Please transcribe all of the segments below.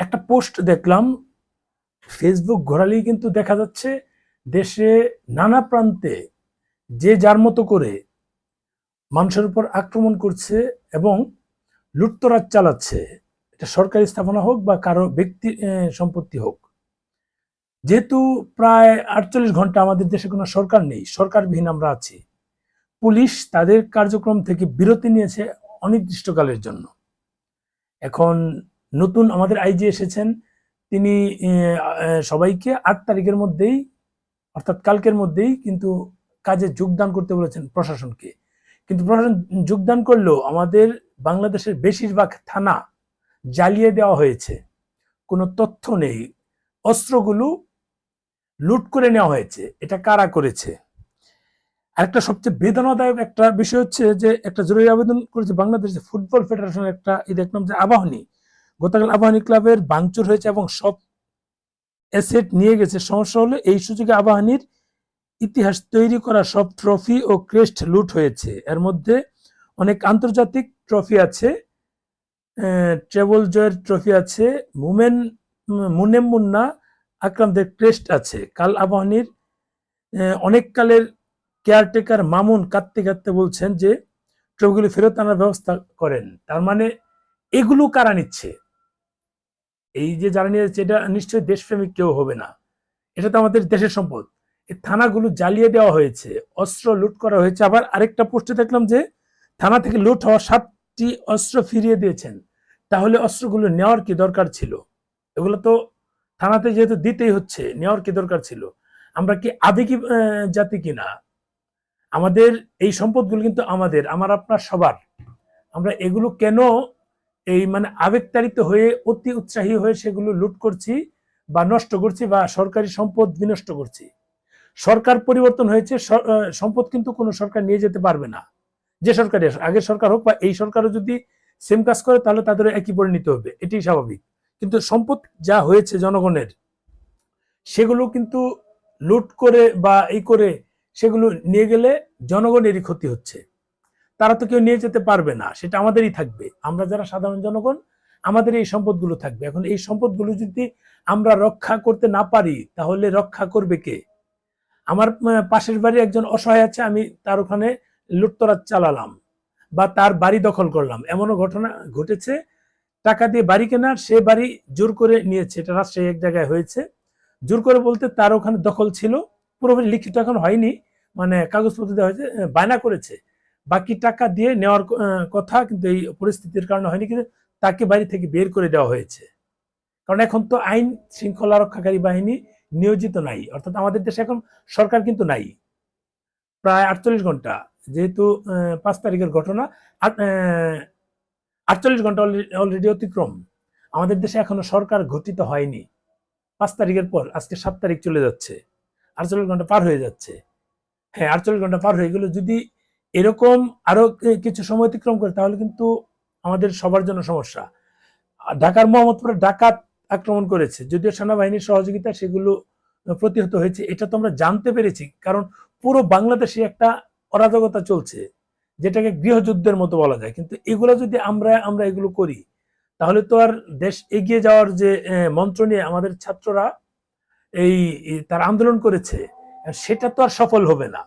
একটা পোস্ট দেখলাম ফেসবুক ঘোরালেই কিন্তু দেখা যাচ্ছে দেশে নানা প্রান্তে যে যার মতো করে মানুষের উপর আক্রমণ করছে এবং লুটতরাজ চালাচ্ছে। এটা সরকারি স্থাপনা হোক বা কারও ব্যক্তি সম্পত্তি হোক। যেহেতু প্রায় আটচল্লিশ ঘণ্টা আমাদের দেশে কোনো সরকার নেই, সরকারবিহীন আমরা আছি। পুলিশ তাদের কার্যক্রম থেকে বিরতি নিয়েছে অনির্দিষ্টকালের জন্য। এখন নতুন আমাদের আইজি এসেছেন। তিনি সবাইকে আট তারিখের মধ্যেই, অর্থাৎ কালকের মধ্যেই কিন্তু কাজে যোগদান করতে বলেছেন প্রশাসনকে। কিন্তু প্রশাসন যোগদান করলেও আমাদের বাংলাদেশের বেশিরভাগ থানা জ্বালিয়ে দেওয়া হয়েছে। কোনো তথ্য নেই। অস্ত্রগুলো লুট করে নেওয়া হয়েছে। এটা কারা করেছে? আরেকটা সবচেয়ে বেদনাদায়ক একটা বিষয় হচ্ছে যে, একটা জরুরি আবেদন করেছে বাংলাদেশ ফুটবল ফেডারেশনের একটা এই দেখলাম যে আবাহনী। গতকাল আবাহনী ক্লাবের ভাঙচুর হয়েছে এবং সব অ্যাসেট নিয়ে গেছে। সমস্যা হলো এই সুযোগে আবাহনীর ইতিহাস তৈরি করা সব ট্রফি ও ক্রেস্ট লুট হয়েছে। এর মধ্যে অনেক আন্তর্জাতিক ট্রফি আছে ট্রেবল জয়ের ট্রফি আছে মুমেন মুনেম মুন্না আকরামদের ক্রেস্ট আছে। কাল আবাহনীর আহ, অনেক কালের কেয়ারটেকার মামুন কাঁদতে কাঁদতে বলছেন যে ট্রফিগুলি ফেরত আনার ব্যবস্থা করেন। তার মানে এগুলো কারা নিচ্ছে? এই যে যাচ্ছে, এটা নিশ্চয়ই দেশপ্রেমিক কেউ হবে না। এটা তো আমাদের দেশের সম্পদ। এই থানাগুলো জ্বালিয়ে দেওয়া হয়েছে, অস্ত্র লুট করা হয়েছে। আবার আরেকটা পোস্টে দেখলাম যে, থানা থেকে লুট হওয়া সাতটি অস্ত্র ফিরিয়ে দিয়েছেন। তাহলে অস্ত্রগুলো নেওয়ার কি দরকার ছিল? এগুলো তো থানাতে যেহেতু দিতেই হচ্ছে, নেওয়ার কি দরকার ছিল? আমরা কি আবেগী জাতি কিনা? আমাদের এই সম্পদগুলো কিন্তু আমাদের, আমার আপনার সবার। আমরা এগুলো কেন এই মানে আবেগতাড়িত হয়ে, অতি উৎসাহী হয়ে সেগুলো লুট করছি বা নষ্ট করছি বা সরকারি সম্পদ বিনষ্ট করছি। সরকার পরিবর্তন হয়েছে সম্পদ কিন্তু কোনো সরকার নিয়ে যেতে পারবে না। যে সরকারি, আগের সরকার হোক বা এই সরকারও যদি সেম কাজ করে, তাহলে তাদের একই পরিণত হবে। এটি স্বাভাবিক। কিন্তু সম্পদ যা হয়েছে জনগণের, সেগুলো কিন্তু লুট করে বা এই করে সেগুলো নিয়ে গেলে জনগণেরই ক্ষতি হচ্ছে। তারা তো কেউ নিয়ে যেতে পারবে না, সেটা আমাদেরই থাকবে। আমরা যারা সাধারণ জনগণ, আমাদের এই সম্পদগুলো থাকবে। এখন এই সম্পদগুলো যদি আমরা রক্ষা করতে না পারি, তাহলে রক্ষা করবে কে? আমার পাশের বাড়ি একজন অসহায় আছে, আমি তার ওখানে লুটতরাজ চালালাম বা তার বাড়ি দখল করলাম। এমনও ঘটনা ঘটেছে, টাকা দিয়ে বাড়ি কেনার সে বাড়ি জোর করে নিয়েছে, এটা রাজশাহী এক জায়গায় হয়েছে। জোর করে বলতে তার ওখানে দখল ছিল, পুরোপুরি লিখিত এখন হয়নি মানে কাগজপত্র দেওয়া হয়েছে বায়না করেছে। বাকি টাকা দিয়ে নেওয়ার কথা কিন্তু এই পরিস্থিতির কারণে হয়নি, কিন্তু তাকে বাড়ি থেকে বের করে দেওয়া হয়েছে। কারণ এখন তো আইন শৃঙ্খলা রক্ষাকারী বাহিনী নিয়োজিত নাই, অর্থাৎ আমাদের দেশে এখন সরকার কিন্তু নাই। প্রায় আটচল্লিশ ঘণ্টা, যেহেতু পাঁচ তারিখের ঘটনা আটচল্লিশ ঘণ্টা অলরেডি অতিক্রম। আমাদের দেশে এখনও সরকার ঘটিত হয়নি। পাঁচ তারিখের পর, আজকে সাত তারিখ চলে যাচ্ছে। আটচল্লিশ ঘণ্টা পার হয়ে যাচ্ছে। হ্যাঁ আটচল্লিশ ঘণ্টা পার হয়ে গেল, যদি এরকম আরও কিছু সময় অতিক্রম করে, তাহলে কিন্তু আমাদের সবার জন্য সমস্যা। ঢাকার মোহাম্মদপুরে ডাকাত আক্রমণ করেছে, যদিও সেনাবাহিনীর সহযোগিতা সেগুলো প্রতিহত হয়েছে, এটা তো আমরা জানতে পেরেছি, কারণ পুরো বাংলাদেশে একটা অরাজকতা চলছে, যেটাকে গৃহযুদ্ধের মতো বলা যায়। কিন্তু এগুলো যদি আমরা আমরা এগুলো করি, তাহলে তো আর দেশ এগিয়ে যাওয়ার যে মন্ত্র নিয়ে আমাদের ছাত্ররা এই তার আন্দোলন করেছে, সেটা তো আর সফল হবে না।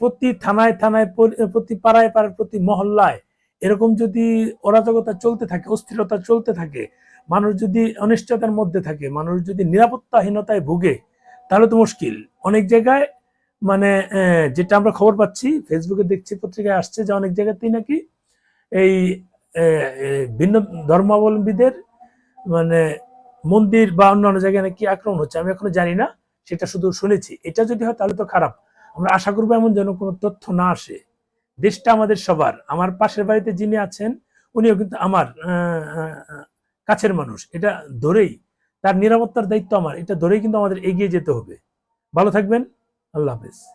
প্রতি থানায় থানায় প্রতি পাড়ায় পাড়ায়, প্রতি মহল্লায় এরকম যদি অরাজকতা চলতে থাকে, অস্থিরতা চলতে থাকে, মানুষ যদি অনিশ্চয়তার মধ্যে থাকে, মানুষ যদি নিরাপত্তাহীনতায় ভুগে, তাহলে তো মুশকিল। অনেক জায়গায় মানে যেটা আমরা খবর পাচ্ছি ফেসবুকে দেখছি, পত্রিকায় আসছে যে অনেক জায়গাতেই নাকি এই ভিন্ন ধর্মাবলম্বীদের মানে মন্দির বা অন্যান্য জায়গায় নাকি আক্রমণ হচ্ছে। আমি এখনও জানি না, সেটা শুধু শুনেছি। এটা যদি হয় তাহলে তো খারাপ। আমরা আশা করব এমন যেন কোনো তথ্য না আসে। দেশটা আমাদের সবার। আমার পাশের বাড়িতে যিনি আছেন, উনিও কিন্তু আমার কাছের মানুষ। এটা ধরেই, তার নিরাপত্তার দায়িত্ব আমার। এটা ধরেই কিন্তু আমাদের এগিয়ে যেতে হবে। ভালো থাকবেন। আল্লাহ হাফেজ।